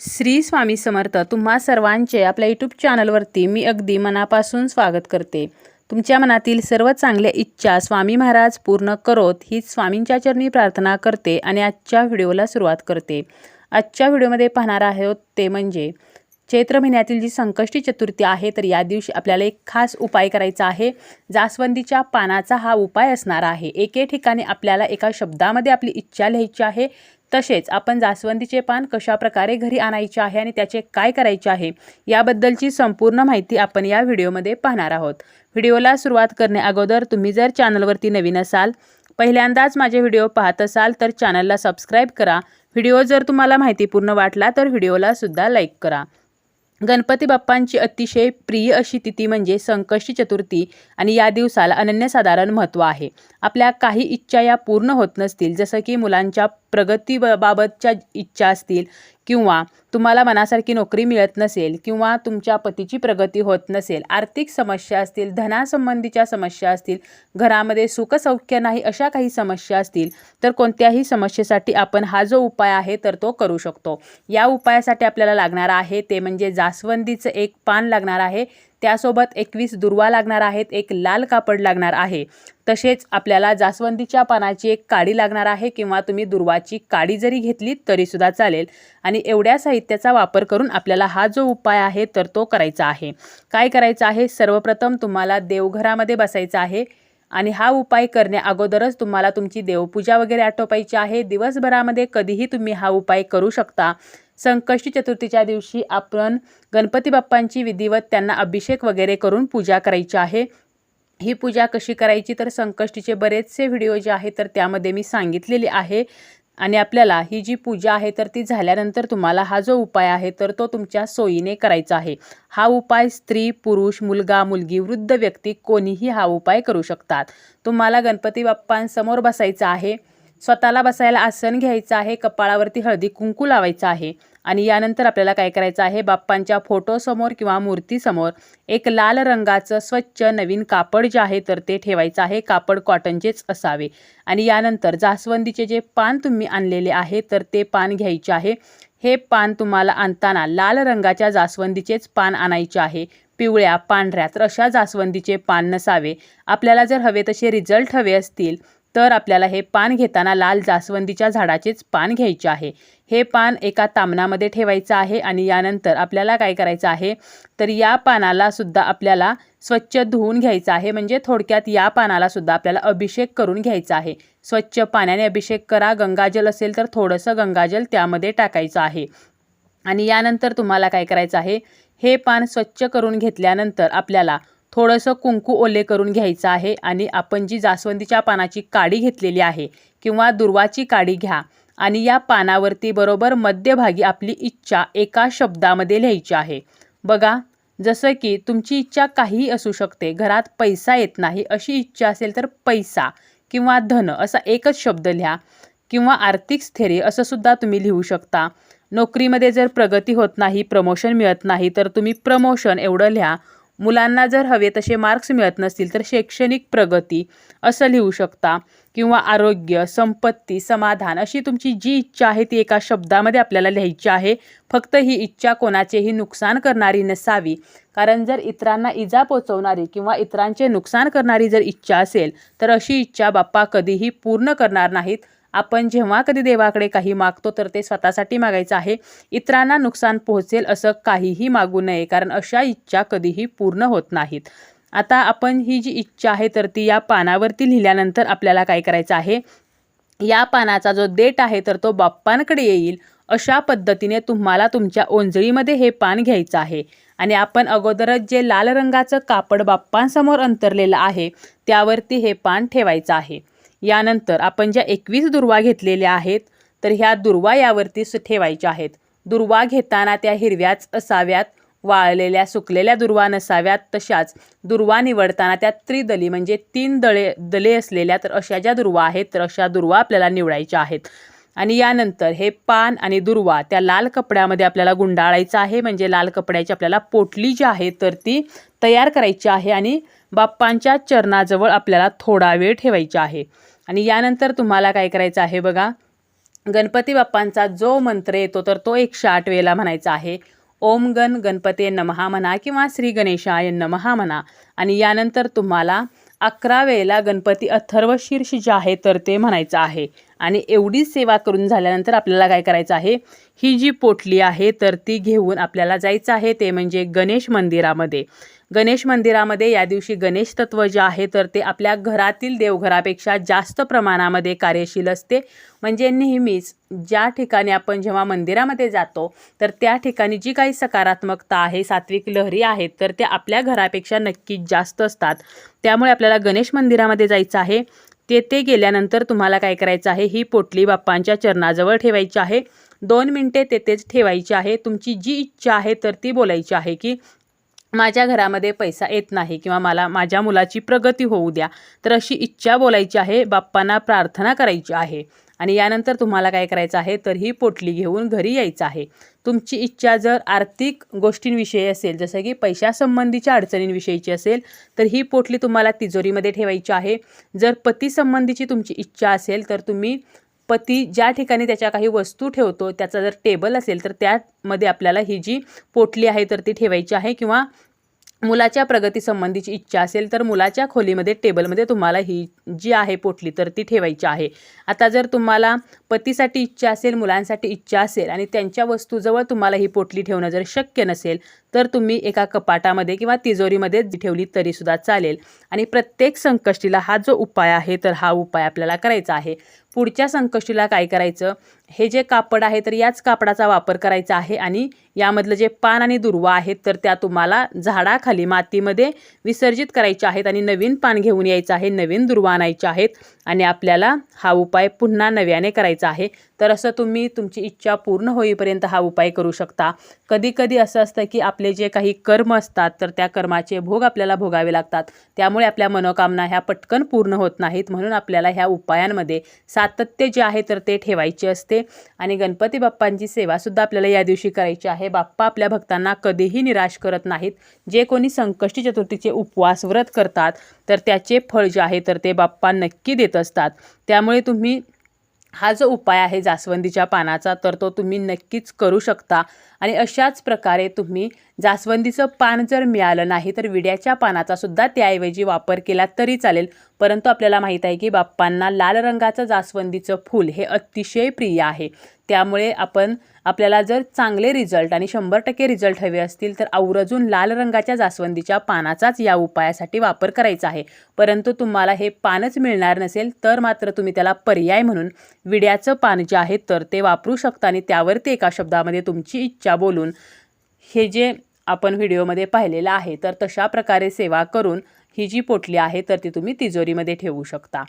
श्री स्वामी समर्थ तुम्हा सर्वांचे आपल्या यूट्यूब चॅनलवरती मी अगदी मनापासून स्वागत करते. तुमच्या मनातील सर्व चांगल्या इच्छा स्वामी महाराज पूर्ण करोत ही स्वामींच्या चरणी प्रार्थना करते आणि आजच्या व्हिडिओला सुरुवात करते. आजच्या व्हिडिओमध्ये पाहणार आहोत ते म्हणजे चैत्र महिन्यातील जी संकष्टी चतुर्थी आहे तर या दिवशी आपल्याला एक खास उपाय करायचा आहे. जास्वंदीच्या पानाचा हा उपाय असणार आहे. एके ठिकाणी आपल्याला एका शब्दामध्ये आपली इच्छा लिहायची आहे. तसेच आपण जास्वंदीचे पान कशा प्रकारे घरी आणायचे आहे आणि त्याचे काय करायचे आहे याबद्दलची संपूर्ण माहिती आपण या व्हिडिओमध्ये पाहणार आहोत. व्हिडिओला सुरुवात करणे अगोदर तुम्ही जर चॅनलवरती नवीन असाल पहिल्यांदाच माझे व्हिडिओ पाहत असाल तर चॅनलला सबस्क्राईब करा. व्हिडिओ जर तुम्हाला माहितीपूर्ण वाटला तर व्हिडिओला सुद्धा लाईक करा. गणपती बाप्पांची अतिशय प्रिय अशी तिथी म्हणजे संकष्टी चतुर्थी आणि या दिवसाला अनन्यसाधारण महत्त्व आहे. आपल्या काही इच्छा या पूर्ण होत नसतील जसं की मुलांच्या प्रगती ब बाबतच्या इच्छा असतील किंवा तुम्हाला मनासारखी नोकरी मिळत नसेल किंवा तुमच्या पतीची प्रगती होत नसेल आर्थिक समस्या असतील धनासंबंधीच्या समस्या असतील घरामध्ये सुखसौख्य नाही अशा काही समस्या असतील तर कोणत्याही समस्येसाठी आपण हा जो उपाय आहे तर तो करू शकतो. या उपायासाठी आपल्याला लागणार आहे ते म्हणजे जास्वंदीचं एक पान लागणार आहे. त्यासोबत एकवीस दुर्वा लागणार आहेत एक लाल कापड लागणार आहे. तसेच आपल्याला जास्वंदीच्या पानाची एक काडी लागणार आहे किंवा तुम्ही दुर्वाची काडी जरी घेतली तरीसुद्धा चालेल. आणि एवढ्या साहित्याचा वापर करून आपल्याला हा जो उपाय आहे तर तो करायचा आहे. काय करायचं आहे? सर्वप्रथम तुम्हाला देवघरामध्ये बसायचं आहे आणि हा उपाय करण्या अगोदरच तुम्हाला तुमची देवपूजा वगैरे आटोपायची आहे. दिवसभरामध्ये कधीही तुम्ही हा उपाय करू शकता. संकष्टी चतुर्थीच्या दिवशी आपण गणपती बाप्पांची विधिवत त्यांना अभिषेक वगैरे करून पूजा करायची आहे. ही पूजा कशी करायची? तर संकष्टीचे बरेचसे व्हिडिओ जे आहे तर त्यामध्ये मी सांगितलेले आहे. आणि आपल्याला ही जी पूजा आहे तर ती झाल्यानंतर तुम्हाला हा जो उपाय आहे तर तो तुमच्या सोयीने करायचा आहे. हा उपाय स्त्री पुरुष मुलगा मुलगी वृद्ध व्यक्ती कोणीही हा उपाय करू शकतात. तुम्हाला गणपती बाप्पांसमोर बसायचं आहे. स्वतःला बसायला आसन घ्यायचं आहे कपाळावरती हळदी कुंकू लावायचं आहे. आणि यानंतर आपल्याला काय करायचं आहे बाप्पांच्या फोटोसमोर किंवा मूर्तीसमोर एक लाल रंगाचं स्वच्छ नवीन कापड जे आहे तर ते ठेवायचं आहे कापड कॉटनचेच असावे. आणि यानंतर जास्वंदीचे जे पान तुम्ही आणलेले आहे तर ते पान घ्यायचे आहे. हे पान तुम्हाला आणताना लाल रंगाच्या जास्वंदीचेच पान आणायचे आहे. पिवळ्या पांढऱ्या तर अशा जास्वंदीचे पान नसावे. आपल्याला जर हवे तसे रिझल्ट हवे असतील तर आपल्याला हे पान घेताना लाल जास्वंदीच्या झाडाचेच पान घ्यायचे आहे. हे पान एका तामणामध्ये ठेवायचं आहे आणि यानंतर आपल्याला काय करायचं आहे? तर या पानाला सुद्धा आपल्याला स्वच्छ धुवून घ्यायचं आहे. म्हणजे थोडक्यात या पानाला सुद्धा आपल्याला अभिषेक करून घ्यायचा आहे. स्वच्छ पाण्याने अभिषेक करा. गंगाजल असेल तर थोडंसं गंगाजल त्यामध्ये टाकायचं आहे. आणि यानंतर तुम्हाला काय करायचं आहे? हे पान स्वच्छ करून घेतल्यानंतर आपल्याला थोडंसं कुंकू ओले करून घ्यायचं आहे आणि आपण जी जास्वंदीच्या पानाची काडी घेतलेली आहे किंवा दुर्वाची काडी घ्या आणि या पानावरती बरोबर मध्यभागी आपली इच्छा एका शब्दामध्ये लिहायची आहे. बघा जसं की तुमची इच्छा काहीही असू शकते घरात पैसा येत नाही अशी इच्छा असेल तर पैसा किंवा धन असा एकच शब्द लिहा किंवा आर्थिक स्थैर्य असं सुद्धा तुम्ही लिहू शकता. नोकरीमध्ये जर प्रगती होत नाही प्रमोशन मिळत नाही तर तुम्ही प्रमोशन एवढं लिहा. मुलांना जर हवे तसे मार्क्स मिळत नसतील तर शैक्षणिक प्रगती असं लिहू शकता किंवा आरोग्य संपत्ती समाधान अशी तुमची जी इच्छा आहे ती एका शब्दामध्ये आपल्याला लिहायची आहे. फक्त ही इच्छा कोणाचेही नुकसान करणारी नसावी. कारण जर इतरांना इजा पोचवणारी किंवा इतरांचे नुकसान करणारी जर इच्छा असेल तर अशी इच्छा बाप्पा कधीही पूर्ण करणार नाहीत. आपण जेव्हा कधी देवाकडे काही मागतो तर ते स्वतःसाठी मागायचं आहे. इतरांना नुकसान पोहोचेल असं काहीही मागू नये कारण अशा इच्छा कधीही पूर्ण होत नाहीत. आता आपण ही जी इच्छा आहे तर ती या पानावरती लिहिल्यानंतर आपल्याला काय करायचं आहे? या पानाचा जो देठ आहे तर तो बाप्पांकडे येईल. अशा पद्धतीने तुम्हाला तुमच्या ओंजळीमध्ये हे पान घ्यायचं आहे. आणि आपण अगोदरच जे लाल रंगाचं कापड बाप्पांसमोर अंतरलेलं आहे त्यावरती हे पान ठेवायचं आहे. यानंतर आपण ज्या एकवीस दुर्वा घेतलेल्या आहेत तर ह्या दुर्वा यावरती स ठेवायच्या आहेत. दुर्वा घेताना त्या हिरव्याच असाव्यात वाळलेल्या सुकलेल्या दुर्वा नसाव्यात. तशाच दुर्वा निवडताना त्या त्रिदली म्हणजे तीन दळे दले असलेल्या तर अशा ज्या दुर्वा आहेत तर अशा दुर्वा आपल्याला निवडायच्या आहेत. आणि यानंतर हे पान आणि दुर्वा त्या लाल कपड्यामध्ये आपल्याला गुंडाळायचं आहे. म्हणजे लाल कपड्याची आपल्याला पोटली जी आहे तर ती तयार करायची आहे आणि बाप्पांच्या चरणाजवळ आपल्याला थोडा वेळ ठेवायचा आहे. आणि यानंतर तुम्हाला काय करायचं आहे बघा गणपती बाप्पांचा जो मंत्र येतो तर तो एकशे आठ वेळेला म्हणायचा आहे. ओम गण गणपती नमहा म्हणा किंवा श्री गणेशाय नमहा म्हणा. आणि यानंतर तुम्हाला अकरा वेळेला गणपती अथर्व शीर्ष जे आहे तर ते म्हणायचं आहे. आणि एवढी सेवा करून झाल्यानंतर आपल्याला काय करायचं आहे? ही जी पोटली आहे तर ती घेऊन आपल्याला जायचं आहे ते म्हणजे गणेश मंदिरामध्ये. गणेश मंदिरामध्ये या दिवशी गणेश तत्व जे आहे तर ते आपल्या घरातील देवघरापेक्षा जास्त प्रमाणामध्ये कार्यशील असते. म्हणजे नेहमीच ज्या ठिकाणी आपण जेव्हा मंदिरामध्ये जातो तर त्या ठिकाणी जी काही सकारात्मकता आहे सात्विक लहरी आहेत तर त्या आपल्या घरापेक्षा नक्कीच जास्त असतात. त्यामुळे आपल्याला गणेश मंदिरामध्ये जायचं आहे. तेथे गेल्यानंतर तुम्हाला काय करायचं आहे? ही पोटली बाप्पांच्या चरणाजवळ ठेवायची आहे. दोन मिनटे तेथेच ठेवायची आहे. तुमची जी इच्छा आहे तर ती बोलायची आहे की माझ्या घरामध्ये पैसा येत नाही किंवा मला माझ्या मुलाची प्रगती होऊ द्या. तर अशी इच्छा बोलायची आहे. बाप्पांना प्रार्थना करायची आहे. आणि यानंतर तुम्हाला काय करायचं आहे तर ही पोटली घेऊन घरी यायचं आहे. तुमची इच्छा जर आर्थिक गोष्टींविषयी असेल जसं की पैशासंबंधीच्या अडचणींविषयीची असेल तर ही पोटली तुम्हाला तिजोरीमध्ये ठेवायची आहे. जर पतीसंबंधीची तुमची इच्छा असेल तर तुम्ही पती ज्या ठिकाणी त्याच्या काही वस्तू ठेवतो त्याचा जर टेबल असेल तर त्यामध्ये आपल्याला ही जी पोटली आहे तर ती ठेवायची आहे किंवा मुलाच्या प्रगतीसंबंधीची इच्छा असेल तर मुलाच्या खोलीमध्ये टेबलमध्ये तुम्हाला ही जी आहे पोटली तर ती ठेवायची आहे. आता जर तुम्हाला पतीसाठी इच्छा असेल मुलांसाठी इच्छा असेल आणि त्यांच्या वस्तूजवळ तुम्हाला ही पोटली ठेवणं जर शक्य नसेल तर तुम्ही एका कपाटामध्ये किंवा तिजोरीमध्ये ठेवली तरीसुद्धा चालेल. आणि प्रत्येक संकष्टीला हा जो उपाय आहे तर हा उपाय आपल्याला करायचा आहे. पुढच्या संकष्टीला काय करायचं? हे जे कापड आहे तर याच कापडाचा वापर करायचा आहे आणि यामधलं जे पान आणि दुर्वा आहेत तर त्या तुम्हाला झाडाखाली मातीमध्ये विसर्जित करायचे आहेत आणि नवीन पान घेऊन यायचं आहे नवीन दुर्वा आणायचे आहेत आणि आपल्याला हा उपाय पुन्हा नव्याने करायचा आहे. तर असं तुम्ही तुमची इच्छा पूर्ण होईपर्यंत हा उपाय करू शकता. कधी कधी असं असतं की आपले जे काही कर्म असतात तर त्या कर्माचे भोग आपल्याला भोगावे लागतात. त्यामुळे आपल्या मनोकामना ह्या पटकन पूर्ण होत नाहीत. म्हणून आपल्याला ह्या उपायांमध्ये सातत्य जे आहे तर ते ठेवायचे असते. आणि गणपती बाप्पांची सेवासुद्धा आपल्याला या दिवशी करायची आहे. बाप्पा आपल्या भक्तांना कधीही निराश करत नाहीत. जे कोणी संकष्टी चतुर्थीचे उपवास व्रत करतात तर त्याचे फळ जे आहे तर ते बाप्पा नक्की देत असतात. त्यामुळे तुम्ही हा जो उपाय आहे जास्वंदीच्या पानाचा तर तो तुम्ही नक्कीच करू शकता. आणि अशाच प्रकारे तुम्ही जास्वंदीचं पान जर मिळालं नाही तर विड्याच्या पानाचा सुद्धा त्याऐवजी वापर केला तरी चालेल. परंतु आपल्याला माहीत आहे की बाप्पांना लाल रंगाचं जास्वंदीचं फूल हे अतिशय प्रिय आहे. त्यामुळे आपण आपल्याला जर चांगले रिझल्ट आणि शंभर टक्के रिझल्ट हवे असतील तर आवर्जून लाल रंगाच्या जास्वंदीच्या पानाचाच या उपायासाठी वापर करायचा आहे. परंतु तुम्हाला हे पानच मिळणार नसेल तर मात्र तुम्ही त्याला पर्याय म्हणून विड्याचं पान जे आहे तर ते वापरू शकता आणि त्यावरती एका शब्दामध्ये तुमची इच्छा बोलून हे जे आपण व्हिडिओमध्ये पाहिलेलं आहे तर तशा प्रकारे सेवा करून ही जी पोटली आहे तर ती तुम्ही तिजोरीमध्ये ठेवू शकता.